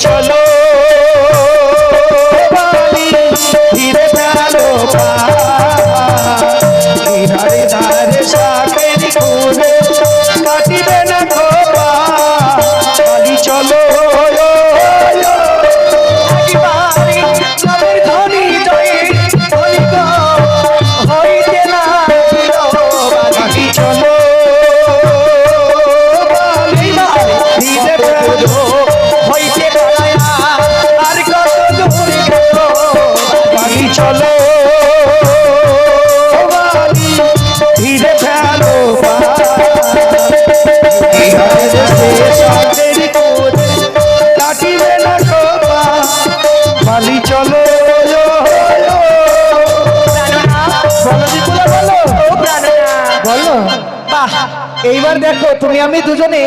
চলো এইবার দেখো তুমি আমি দুজনে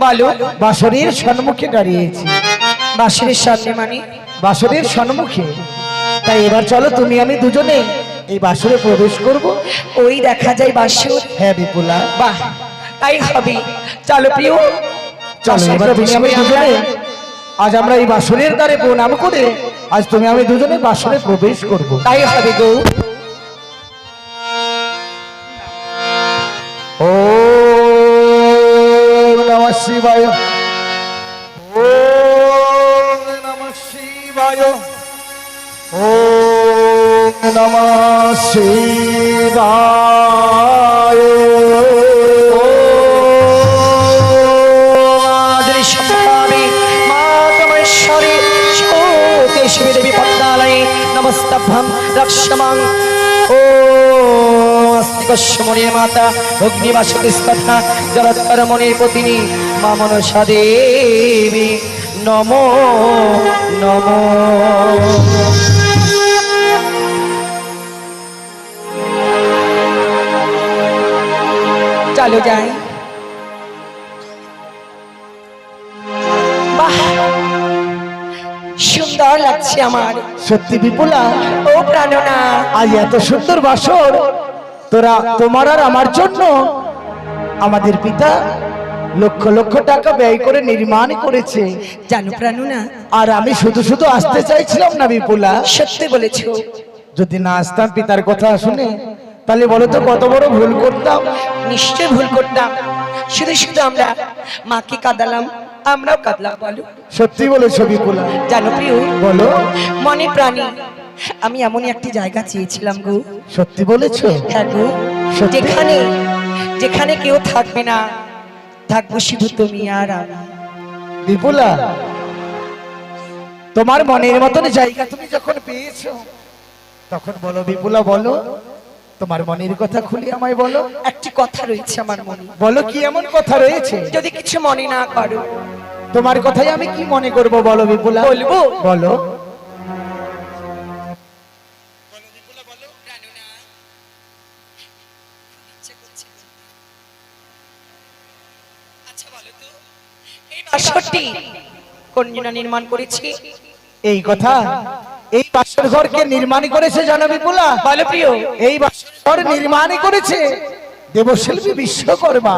বলো বাসরীর সম্মুখে দাঁড়িয়েছি। বাসুরের সামনে মানে বাসরীর সম্মুখে তাই এবার চলো তুমি আমি দুজনে এই বাসরে প্রবেশ করব। ওই দেখা যায় বাসুর হ্যাঁ বিপুলা। বাহ তাই হবে। চলো প্রিয়। চলো এবার তুমি আমি দুজনে আজ আমরা এই বাসরের দ্বারে প্রণাম করে আজ তুমি আমি দুজনে বাসরে প্রবেশ করব। তাই হবে গো। নম শিবায় দেবী পদ্মালয়ে নমস্তভ্যম রক্ষমাং ও আস্তিকস্যমণির মাতা অগ্নিবাসতিস্তথা জলৎকর মণির পতিনী, মা মনসা দেবী। নম নম। চলো যাই। সুন্দর লাগছে আমার। সত্যি বিপুলা। ও প্রাণনা। আজ এত সুন্দর বাসর। তোরা তোমার আর আমার জন্য আমাদের পিতা লক্ষ লক্ষ টাকা ব্যয় করে নির্মাণ করেছে। জানো প্রাণনা। আর আমি শুধু শুধু আসতে চাইছিলাম না বিপুলা। সত্যি বলেছ। যদি না আসতাম পিতার কথা শুনে তাহলে বলো তো কত বড় ভুল করতাম? নিশ্চয় ভুল করতাম। শুধু শুধু আমরা মাকে কাঁদালাম আমরাও কাঁদলাম বলো। সত্যি বলেছ বিপুলা জানো প্রিয় বলো। মনে প্রাণী আমি এমনই একটি জায়গা চেয়েছিলাম গো। সত্যি বলেছ? হ্যাঁ গো। যেখানে যেখানে কেউ থাকবে না থাকব শুধু তুমি আর আমি। বিপুলা তোমার মনের মতন জায়গা তুমি যখন পেয়েছ তখন বলো বিপুলা বলো। তোমার মনের কথা খুলে আমায় বলো। একটি কথা রয়েছে আমার মনে। বলো কি এমন কথা রয়েছে? যদি কিছু মনে না করো। তোমার কথাই আমি কি মনে করব বলো বিপুলা? বলব? বলো। বাসরটি কোন নির্মাণ করেছি? এই কথা? এই বাসর ঘরকে নির্মাণ করেছে জানো বিপুলা বলো প্রিয় এই বাসর ঘর নির্মাণ করেছে দেবশিল্পী বিশ্বকর্মা।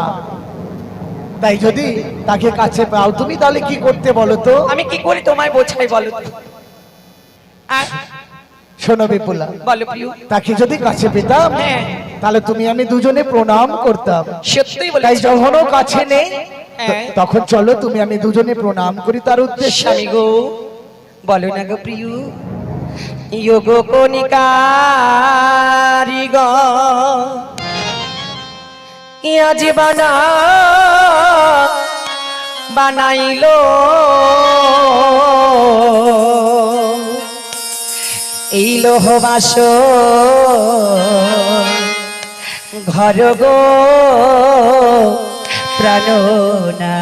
তাই যদি তাকে কাছে পাও তুমি তাহলে কি করতে বলো তো? আমি কি করে তোমায় বোঝাই বলো আর শোনো বিপুলা বলো প্রিয় তাকে যদি কাছে পেতাম হ্যাঁ। তাহলে তুমি আমি দুজনে প্রণাম করতাম। সত্যিই তাই যখনও কাছে নেই হ্যাঁ। তখন চলো তুমি আমি দুজনে প্রণাম করি তার উদ্দেশ্যে। স্বামী গো বলো না গো প্রিয়। যোগ কণিকারি গ আজ বানা বানাইলো। এই লোহ বাস ঘর গো প্রাণনা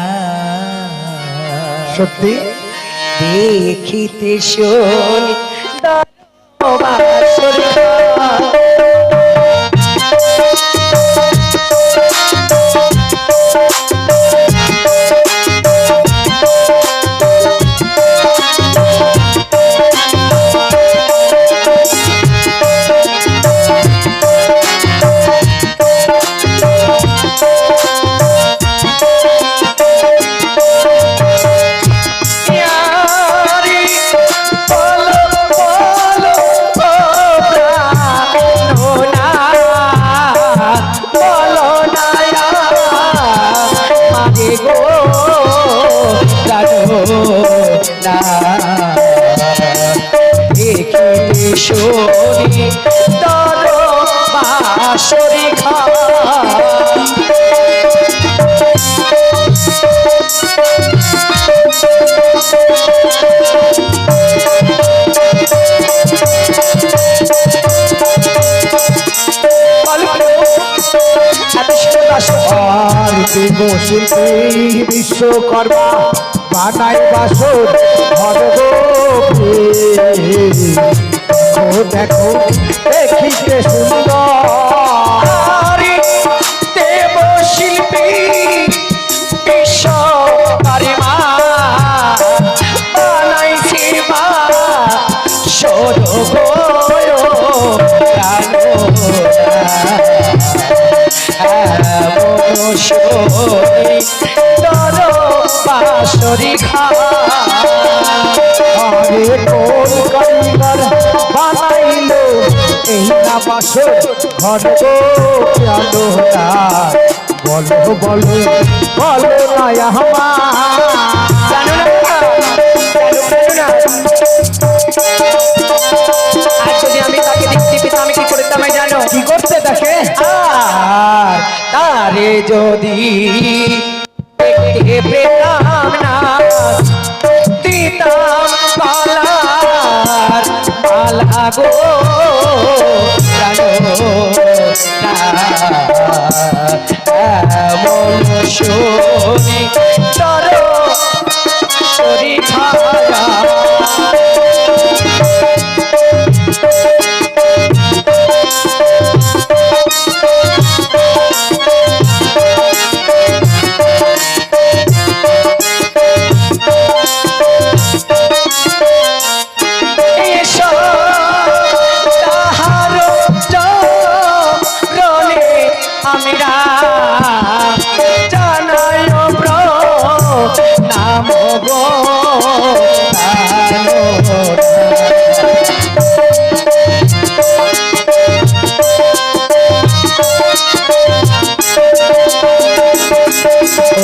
সত্যি? দেখিতে শোনি বাবা না দেখিনি শনি দর বাসরে আর দেব বিশ্বকর্মা? বানাই বাসর ভগবী দেখো দেখিতে সুন্দর পাশরি খা কোন কারিগর বানাইলো এই না বাসর ভরগো প্যালো বলো বলো বলো না আমার জানো না জানো জানো না আর যদি আমি তাকে দেখতে পেতাম আমি কি করতাম জানো কি করতে তাকে আর তারে যদি 哦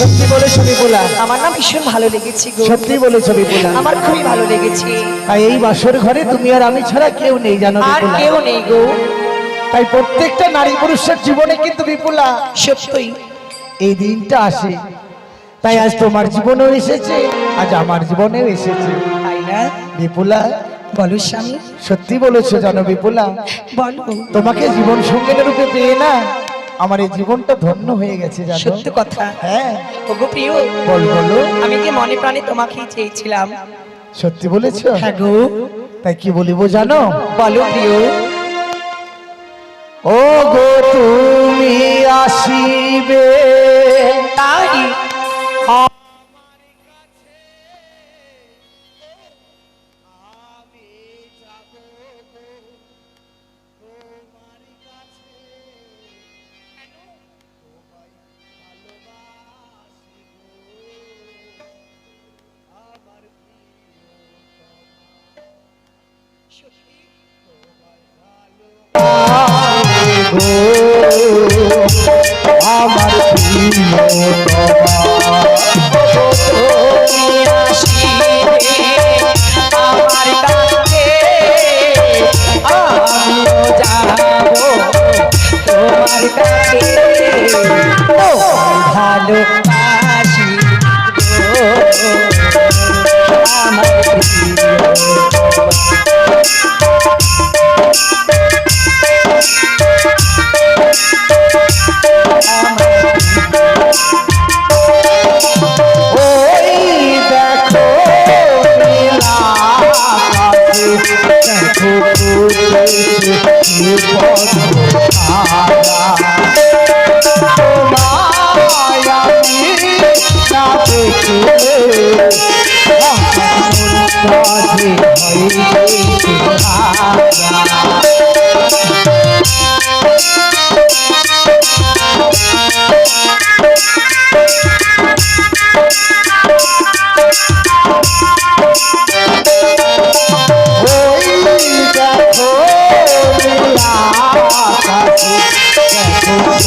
সত্যি বলেছ বিপুলা আমার না ভীষণ ভালো লেগেছে গো। সত্যি বলেছ বিপুলা আমার খুবই ভালো লেগেছে। তাই এই বাসর ঘরে তুমি আর আমি ছাড়া কেউ নেই জানো আর কেউ নেই গো। তাই প্রত্যেকটা নারী পুরুষের জীবনে কিন্তু বিপুলা। সত্যই। এই দিনটা আসে। তাই আজ তোমার জীবনেও এসেছে আজ আমার জীবনেও এসেছে। তাই না? বিপুলা বলো স্বামী। সত্যি বলেছ জানো বিপুলা। বলো। তোমাকে জীবন সঙ্গিনী রূপে পেয়ে না আমার এই জীবনটা ধন্য হয়ে গেছে জানো সত্য কথা। হ্যাঁ। ওগো প্রিয় বল বলো। আমি যে মনে প্রাণে তোমাকেই চেয়েছিলাম। সত্যি বলেছ? হ্যাঁ গো তাই কি বলিব জানো? বলো প্রিয়। ও গো তুমি আসিবে। আমার প্রিয়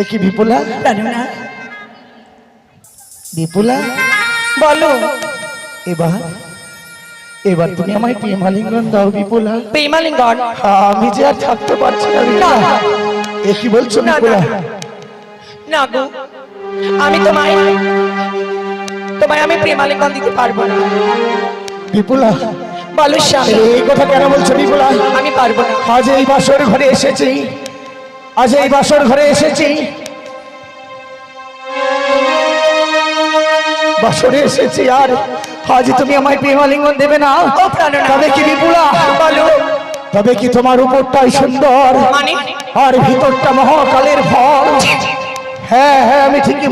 এ কি বিপুলা? জানো না বিপুলা? বলো। এবার এবার তুমি আমায় প্রেমালিঙ্গন দাও বিপুলা। প্রেমালিঙ্গন? আমি যে আর থাকতে পারছি না বিপুলা। এ কি বলছো বিপুলা না। না গো আমি তোমায় তোমায় আমি প্রেমালিঙ্গন দিতে পারব না। বিপুলা বলো স্বামী এই কথা কেন বলছো বিপুলা? আমি পারব না। আজ এই বাসর ঘরে এসেছি। আজ এই বাসর ঘরে এসেছি। বাসরে এসেছি আর আজ তুমি আমায় প্রেমালিঙ্গন দেবে না? তবে কি বিপুলা? তবে কি তোমার উপরটাই সুন্দর? মানে? আর ভিতরটা মহাকালের ফল। হ্যাঁ হ্যাঁ আমি ঠিকই